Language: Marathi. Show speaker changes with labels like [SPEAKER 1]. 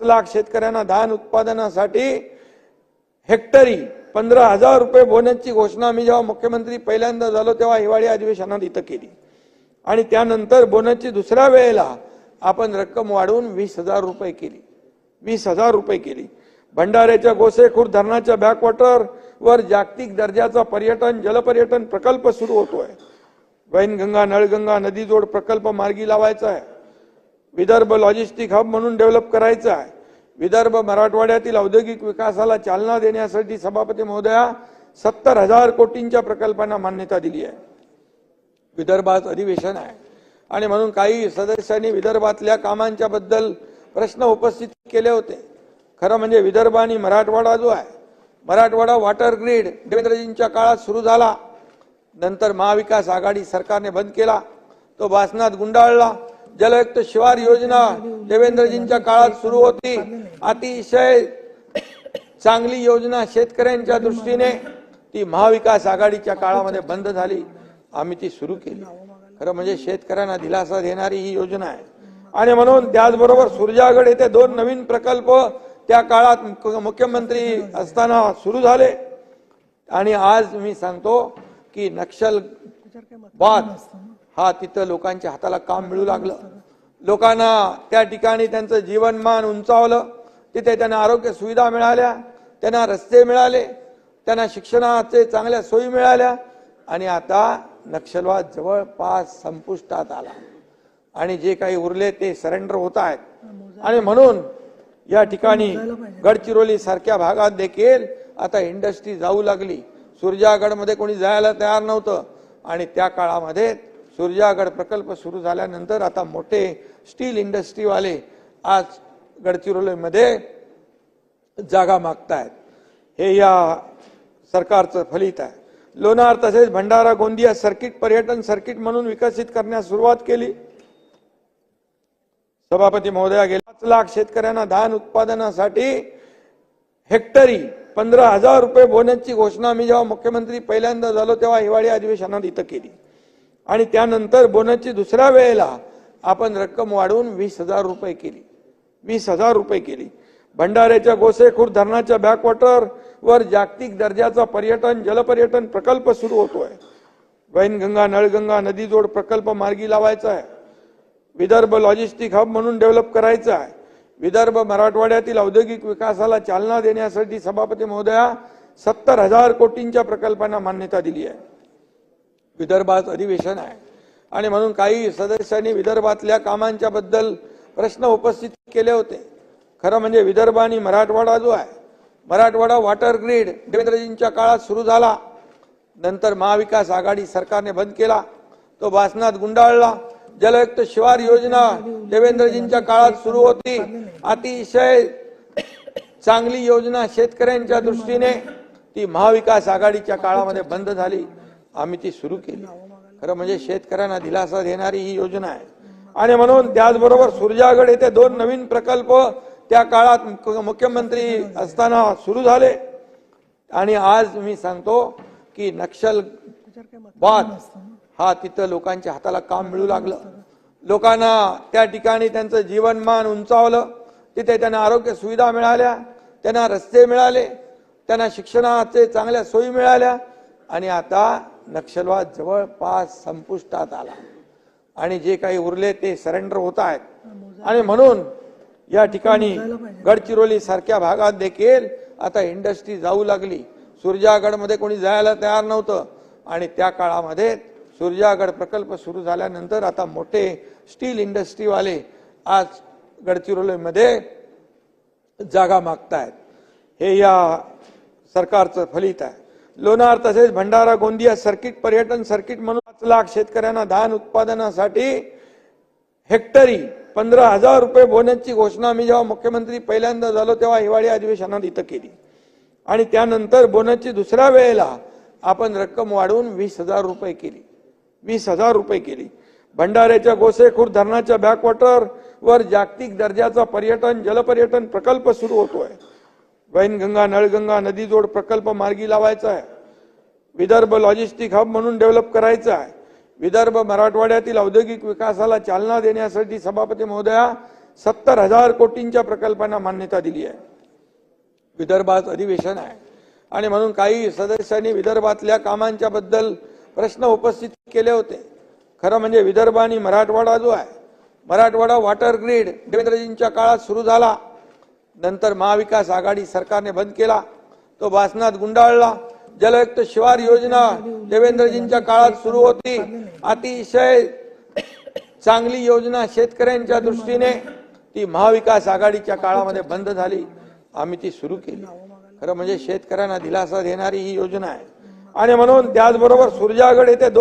[SPEAKER 1] पाच लाख शेतकऱ्यांना धान उत्पादनासाठी हेक्टरी पंधरा हजार रुपये बोनसची घोषणा मी जेव्हा मुख्यमंत्री पहिल्यांदा झालो तेव्हा हिवाळी अधिवेशनात इथं केली. आणि त्यानंतर बोनसची दुसऱ्या वेळेला आपण रक्कम वाढवून वीस हजार रुपये केली. वीस हजार रुपये केली. भंडाऱ्याच्या गोसेखुर्द धरणाच्या बॅकवॉटर वर जागतिक दर्जाचा पर्यटन जलपर्यटन प्रकल्प सुरू होतोय. वैनगंगा नळगंगा नदी जोड प्रकल्प मार्गी लावायचा आहे. विदर्भ लॉजिस्टिक हब म्हणून डेव्हलप करायचं आहे. विदर्भ मराठवाड्यातील औद्योगिक विकासाला चालना देण्यासाठी सभापती महोदया सत्तर हजार कोटींच्या प्रकल्पांना मान्यता दिली आहे. विदर्भात अधिवेशन आहे. आणि म्हणून काही सदस्यांनी विदर्भातल्या कामांच्या बद्दल प्रश्न उपस्थित केले होते. खरं म्हणजे विदर्भ आणि मराठवाडा जो आहे मराठवाडा वॉटर ग्रीड देवेंद्रजींच्या काळात सुरू झाला. नंतर महाविकास आघाडी सरकारने बंद केला. तो वासनात गुंडाळला. जलयुक्त शिवार योजना देवेंद्रजींच्या काळात सुरू होती. अतिशय चांगली योजना शेतकऱ्यांच्या दृष्टीने ती महाविकास आघाडीच्या काळामध्ये बंद झाली. आम्ही ती सुरू केली. खरं म्हणजे शेतकऱ्यांना दिलासा देणारी ही योजना आहे. आणि म्हणून त्याचबरोबर सुरजागड येथे दोन नवीन प्रकल्प त्या काळात मुख्यमंत्री असताना सुरू झाले. आणि आज मी सांगतो की नक्षल वाद हा तिथं लोकांच्या हाताला काम मिळू लागलं. लोकांना त्या ठिकाणी त्यांचं जीवनमान उंचावलं. तिथे त्यांना आरोग्य सुविधा मिळाल्या त्यांना रस्ते मिळाले त्यांना शिक्षणाचे चांगल्या सोयी मिळाल्या आणि आता नक्षलवाद जवळपास संपुष्टात आला. आणि जे काही उरले ते सरेंडर होत आहेत. आणि म्हणून या ठिकाणी गडचिरोली सारख्या भागात देखील आता इंडस्ट्री जाऊ लागली. सुरजागडमध्ये कोणी जायला तयार नव्हतं आणि त्या काळामध्ये सूर्यागड प्रकल्प सुरू झाल्यानंतर आता मोठे स्टील इंडस्ट्रीवाले आज गडचिरोलीमध्ये जागा मागतायत. हे या सरकारचं फलित आहे. लोणार तसेच भंडारा गोंदिया सर्किट पर्यटन सर्किट म्हणून विकसित करण्यास सुरुवात केली. सभापती महोदया गेल्या पाच लाख शेतकऱ्यांना धान उत्पादनासाठी हेक्टरी पंधरा हजार रुपये बोनसची घोषणा मी जेव्हा मुख्यमंत्री पहिल्यांदा झालो तेव्हा हिवाळी अधिवेशनात इथं केली. आणि त्यानंतर बोनसची दुसऱ्या वेळेला आपण रक्कम वाढवून वीस हजार रुपये केली. वीस हजार रुपये केली. भंडाऱ्याच्या गोसेखुर्द धरणाच्या बॅकवॉटर वर जागतिक दर्जाचा पर्यटन जलपर्यटन प्रकल्प सुरू होतोय. वैनगंगा नळगंगा नदी जोड प्रकल्प मार्गी लावायचा आहे विदर्भ लॉजिस्टिक हब म्हणून डेव्हलप करायचा आहे विदर्भ मराठवाड्यातील औद्योगिक विकासाला चालना देण्यासाठी सभापती महोदया सत्तर हजार कोटींच्या प्रकल्पांना मान्यता दिली आहे विदर्भात अधिवेशन आहे. आणि म्हणून काही सदस्यांनी विदर्भातल्या कामांच्या बद्दल प्रश्न उपस्थित केले होते. खरं म्हणजे विदर्भ आणि मराठवाडा जो आहे मराठवाडा वॉटर ग्रीड देवेंद्रजींच्या काळात सुरू झाला. नंतर महाविकास आघाडी सरकारने बंद केला. तो वासनात गुंडाळला. जलयुक्त शिवार योजना देवेंद्रजींच्या काळात सुरू होती. अतिशय चांगली योजना शेतकऱ्यांच्या दृष्टीने ती महाविकास आघाडीच्या काळामध्ये बंद झाली. आम्ही ती सुरू केली. खरं म्हणजे शेतकऱ्यांना दिलासा देणारी ही योजना आहे. आणि म्हणून त्याचबरोबर सुरजागड येथे दोन नवीन प्रकल्प त्या काळात मुख्य- मुख्यमंत्री असताना सुरू झाले. आणि आज मी सांगतो की नक्षल वाद हा तिथं लोकांच्या हाताला काम मिळू लागलं. लोकांना त्या ठिकाणी त्यांचं जीवनमान उंचावलं. तिथे त्यांना आरोग्य सुविधा मिळाल्या. त्यांना रस्ते मिळाले. त्यांना शिक्षणाचे चांगल्या सोयी मिळाल्या. आणि आता नक्षलवाद जवळपास संपुष्टात आला. आणि जे काही उरले ते सरेंडर होत आहेत. आणि म्हणून या ठिकाणी गडचिरोली सारख्या भागात देखील आता इंडस्ट्री जाऊ लागली. सुरजागडमध्ये कोणी जायला तयार नव्हतं. आणि त्या काळामध्ये सुरजागड प्रकल्प सुरू झाल्यानंतर आता मोठे स्टील इंडस्ट्रीवाले आज गडचिरोलीमध्ये जागा मागतायत. हे या सरकारचं फलित आहे. लोणार तसेच भंडारा गोंदिया सर्किट पर्यटन सर्किट म्हणून पाच लाख शेतकऱ्यांना धान उत्पादनासाठी हेक्टरी पंधरा हजार रुपये बोनसची घोषणा मी जेव्हा मुख्यमंत्री पहिल्यांदा झालो तेव्हा हिवाळी अधिवेशनात इथं केली. आणि त्यानंतर बोनसची दुसऱ्या वेळेला आपण रक्कम वाढवून वीस हजार रुपये केली. वीस हजार रुपये केली. भंडाऱ्याच्या गोसेखुर्द धरणाच्या बॅकवॉटरवर जागतिक दर्जाचा पर्यटन जलपर्यटन प्रकल्प सुरू होतोय. वैनगंगा नळगंगा नदी जोड प्रकल्प मार्गी लावायचा आहे. विदर्भ लॉजिस्टिक हब म्हणून डेव्हलप करायचा आहे. विदर्भ मराठवाड्यातील औद्योगिक विकासाला चालना देण्यासाठी सभापती महोदया सत्तर हजार कोटींच्या प्रकल्पांना मान्यता दिली आहे. विदर्भात अधिवेशन आहे. आणि म्हणून काही सदस्यांनी विदर्भातल्या कामांच्या बद्दल प्रश्न उपस्थित केले होते. खरं म्हणजे विदर्भ आणि मराठवाडा जो आहे मराठवाडा वॉटर ग्रीड देवेंद्रजींच्या काळात सुरू झाला. नंतर महाविकास आघाडी सरकारने बंद केला. तो भाषणात गुंडाळला. जलयुक्त शिवार योजना देवेंद्रजींच्या काळात सुरू होती. अतिशय चांगली योजना शेतकऱ्यांच्या दृष्टीने ती महाविकास आघाडीच्या काळामध्ये बंद झाली. आम्ही ती सुरू केली. खरं म्हणजे शेतकऱ्यांना दिलासा देणारी ही योजना आहे. आणि म्हणून त्याचबरोबर सुरजागड येथे दोन